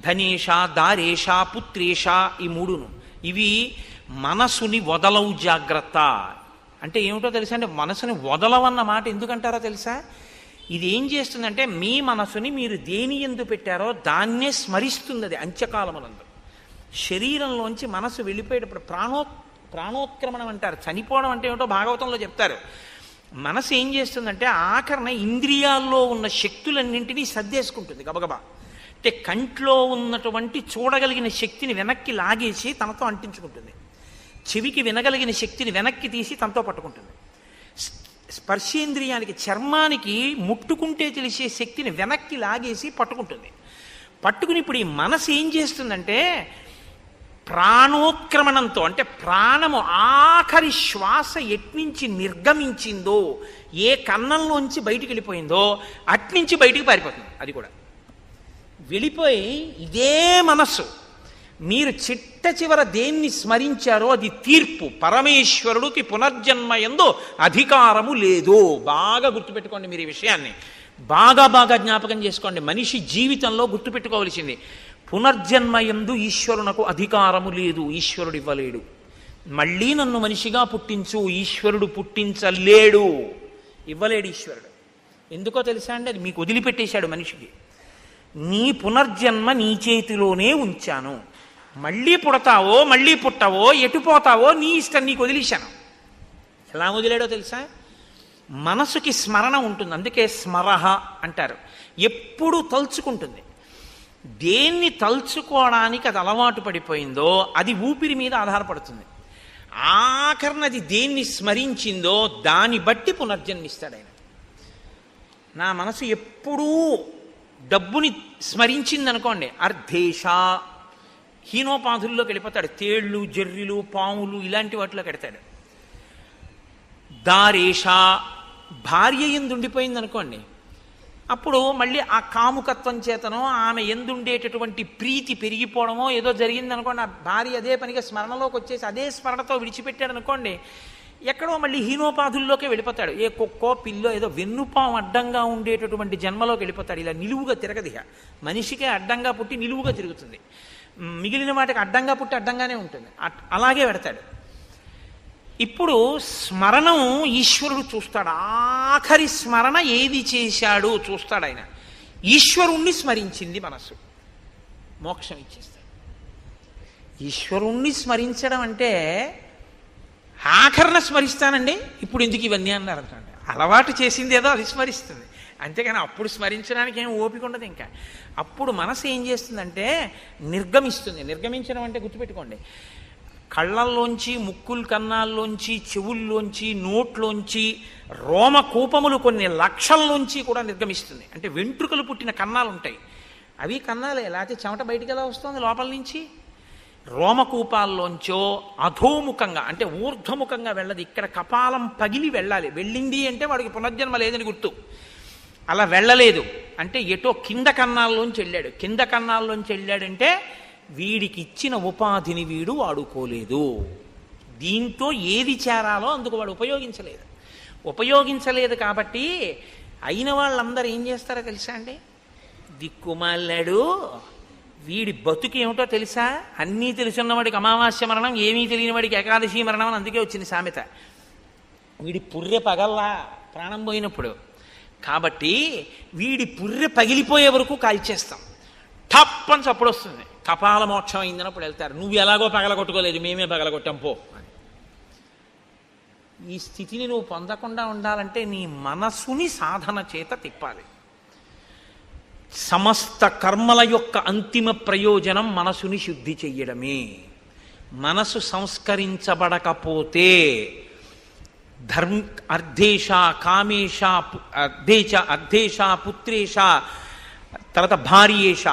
ధనేష దారేష పుత్రేష ఈ మూడును. ఇవి మనసుని వదలవు జాగ్రత్త. అంటే ఏమిటో తెలుసా అంటే మనసుని వదలవన్న మాట ఎందుకంటారో తెలుసా? ఇది ఏం చేస్తుందంటే మీ మనసుని మీరు దేని ఎందు పెట్టారో దాన్నే స్మరిస్తుంది అది అంత్యకాలమునందు శరీరంలోంచి మనసు వెళ్ళిపోయేటప్పుడు ప్రాణో ప్రాణోత్క్రమణం అంటారు. చనిపోవడం అంటే ఏమిటో భాగవతంలో చెప్తారు. మనసు ఏం చేస్తుందంటే ఆఖరణ ఇంద్రియాల్లో ఉన్న శక్తులన్నింటినీ సర్దేసుకుంటుంది గబగబా. అంటే కంట్లో ఉన్నటువంటి చూడగలిగిన శక్తిని వెనక్కి లాగేసి తనతో అంటించుకుంటుంది. చెవికి వినగలిగిన శక్తిని వెనక్కి తీసి తనతో పట్టుకుంటుంది. స్పర్శేంద్రియానికి చర్మానికి ముట్టుకుంటే తెలిసే శక్తిని వెనక్కి లాగేసి పట్టుకుంటుంది. పట్టుకుని ఇప్పుడు ఈ మనసు ఏం చేస్తుందంటే ప్రాణోత్క్రమణంతో అంటే ప్రాణము ఆఖరి శ్వాస ఎట్నుంచి నిర్గమించిందో ఏ కన్నంలోంచి బయటికి వెళ్ళిపోయిందో అట్నుంచి బయటికి పారిపోతుంది. అది కూడా. వెళ్ళిపోయి ఇదే మనస్సు. మీరు చిట్ట చివర దేన్ని స్మరించారో అది తీర్పు. పరమేశ్వరుడికి పునర్జన్మ ఎందు అధికారము లేదు. బాగా గుర్తుపెట్టుకోండి మీరు ఈ విషయాన్ని. బాగా బాగా జ్ఞాపకం చేసుకోండి. మనిషి జీవితంలో గుర్తుపెట్టుకోవలసింది. పునర్జన్మ ఎందు ఈశ్వరునకు అధికారము లేదు. ఈశ్వరుడు ఇవ్వలేడు. మళ్ళీ నన్ను మనిషిగా పుట్టించు. ఈశ్వరుడు పుట్టించలేడు. ఇవ్వలేడు ఈశ్వరుడు. ఎందుకో తెలుసా అండి? అది మీకు వదిలిపెట్టేశాడు మనిషికి. నీ పునర్జన్మ నీ చేతిలోనే ఉంచాను. మళ్ళీ పుడతావో మళ్ళీ పుట్టవో ఎటుపోతావో నీ ఇష్టం నీకు వదిలేశాను. ఎలా వదిలేడో తెలుసా? మనసుకి స్మరణ ఉంటుంది అందుకే స్మరహ అంటారు. ఎప్పుడు తలుచుకుంటుంది. దేన్ని తలుచుకోవడానికి అది అలవాటు పడిపోయిందో అది ఊపిరి మీద ఆధారపడుతుంది. ఆఖరినది దేన్ని స్మరించిందో దాన్ని బట్టి పునర్జన్మిస్తాడు ఆయన. నా మనసు ఎప్పుడూ డబ్బుని స్మరించింది అనుకోండి అర్ధేష హీనోపాధుల్లోకి వెళ్ళిపోతాడు తేళ్ళు జర్రిలు పాములు ఇలాంటి వాటిలో కడతాడు. దారేష భార్య ఎందుండిపోయింది అనుకోండి అప్పుడు మళ్ళీ ఆ కాముకత్వం చేతనో ఆమె ఎందుండేటటువంటి ప్రీతి పెరిగిపోవడమో ఏదో జరిగిందనుకోండి ఆ భార్య అదే పనిగా స్మరణలోకి వచ్చేసి అదే స్మరణతో విడిచిపెట్టాడు అనుకోండి ఎక్కడో మళ్ళీ హీనోపాధుల్లోకి వెళ్ళిపోతాడు. ఏ కుక్కో పిల్లో ఏదో వెన్నుపాం అడ్డంగా ఉండేటటువంటి జన్మలోకి వెళ్ళిపోతాడు. ఇలా నిలువుగా తిరగదిహ మనిషికే అడ్డంగా పుట్టి నిలువుగా తిరుగుతుంది. మిగిలిన వాటికి అడ్డంగా పుట్టి అడ్డంగానే ఉంటుంది. అట్- అలాగే పెడతాడు. ఇప్పుడు స్మరణం ఈశ్వరుడు చూస్తాడు. ఆఖరి స్మరణ ఏది చేశాడు చూస్తాడు ఆయన. ఈశ్వరుణ్ణి స్మరించింది మనసు మోక్షం ఇచ్చేస్తాడు. ఈశ్వరుణ్ణి స్మరించడం అంటే ఆఖరణ స్మరిస్తానండి. ఇప్పుడు ఎందుకు ఇవన్నీ అన్నారు అనుకోండి. అలవాటు చేసింది ఏదో అది స్మరిస్తుంది. అంతేగాని అప్పుడు స్మరించడానికి ఏం ఓపిక ఉండదు ఇంకా. అప్పుడు మనసు ఏం చేస్తుందంటే నిర్గమిస్తుంది. నిర్గమించడం అంటే గుర్తుపెట్టుకోండి. కళ్ళల్లోంచి ముక్కులు కన్నాల్లోంచి చెవుల్లోంచి నోట్లోంచి రోమకూపములు కొన్ని లక్షల్లోంచి కూడా నిర్గమిస్తుంది. అంటే వెంట్రుకలు పుట్టిన కన్నాలు ఉంటాయి అవి కన్నాలే. లేకపోతే చెమట బయటికి ఎలా వస్తుంది లోపల నుంచి? రోమకూపాల్లోంచో అధోముఖంగా అంటే ఊర్ధ్వముఖంగా వెళ్ళదు. ఇక్కడ కపాలం పగిలి వెళ్ళాలి. వెళ్ళింది అంటే వాడికి పునర్జన్మ లేదని గుర్తు. అలా వెళ్ళలేదు. అంటే ఎటో కింద కన్నాల్లోంచి వెళ్ళాడు. కింద కన్నాల్లోంచి వెళ్ళాడంటే వీడికి ఇచ్చిన ఉపాధిని వీడు వాడుకోలేదు. దీంతో ఏది చేరాలో అందుకు వాడు ఉపయోగించలేదు. ఉపయోగించలేదు కాబట్టి అయిన వాళ్ళందరూ ఏం చేస్తారో తెలుసా అండి? దిక్కుమాలాడు వీడి బతుకు ఏమిటో తెలుసా? అన్నీ తెలుసున్నవాడికి అమావాస్య మరణం ఏమీ తెలియని వాడికి ఏకాదశి మరణం అని అందుకే వచ్చింది సామెత. వీడి పుర్రె పగల్లా ప్రాణం పోయినప్పుడు. కాబట్టి వీడి పుర్రె పగిలిపోయే వరకు కాల్చేస్తాం. టప్ అని చప్పుడు వస్తుంది. కపాల మోక్షం అయిందన్నప్పుడు వెళ్తారు. నువ్వు ఎలాగో పగలగొట్టుకోలేదు మేమే పగలగొట్టాం పో. అని. ఈ స్థితిని నువ్వు పొందకుండా ఉండాలంటే నీ మనసుని సాధన చేత తిప్పాలి. సమస్త కర్మల యొక్క అంతిమ ప్రయోజనం మనసుని శుద్ధి చెయ్యడమే. మనసు సంస్కరించబడకపోతే ధర్మ అర్ధేష కామేష పు- అర్ధేచ అర్ధేష పుత్రేష తర్వాత భార్యేష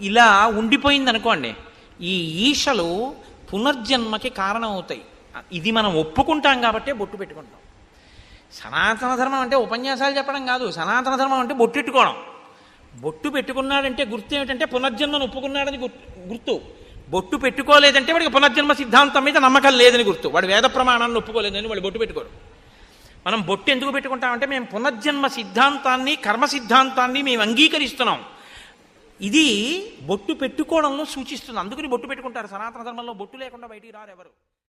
ఇలా ఉండిపోయింది అనుకోండి ఈ ఈశలు పునర్జన్మకి కారణమవుతాయి. ఇది మనం ఒప్పుకుంటాం కాబట్టే బొట్టు పెట్టుకుంటాం. సనాతన ధర్మం అంటే ఉపన్యాసాలు చెప్పడం కాదు సనాతన ధర్మం అంటే బొట్టు పెట్టుకోవడం. బొట్టు పెట్టుకున్నాడంటే గుర్తు ఏమిటంటే పునర్జన్మను ఒప్పుకున్నాడని గుర్తు గుర్తు. బొట్టు పెట్టుకోలేదంటే వాడికి పునర్జన్మ సిద్ధాంతం మీద నమ్మకం లేదని గుర్తు. వాడు వేద ప్రమాణాన్ని ఒప్పుకోలేదని వాడు బొట్టు పెట్టుకోరు మనం బొట్టు ఎందుకు పెట్టుకుంటామంటే మేము పునర్జన్మ సిద్ధాంతాన్ని కర్మ సిద్ధాంతాన్ని మేము అంగీకరిస్తున్నాం. ఇది బొట్టు పెట్టుకోవడంలో సూచిస్తుంది. అందుకని బొట్టు పెట్టుకుంటారు. సనాతన ధర్మంలో బొట్టు లేకుండా బయటికి రారు ఎవరు.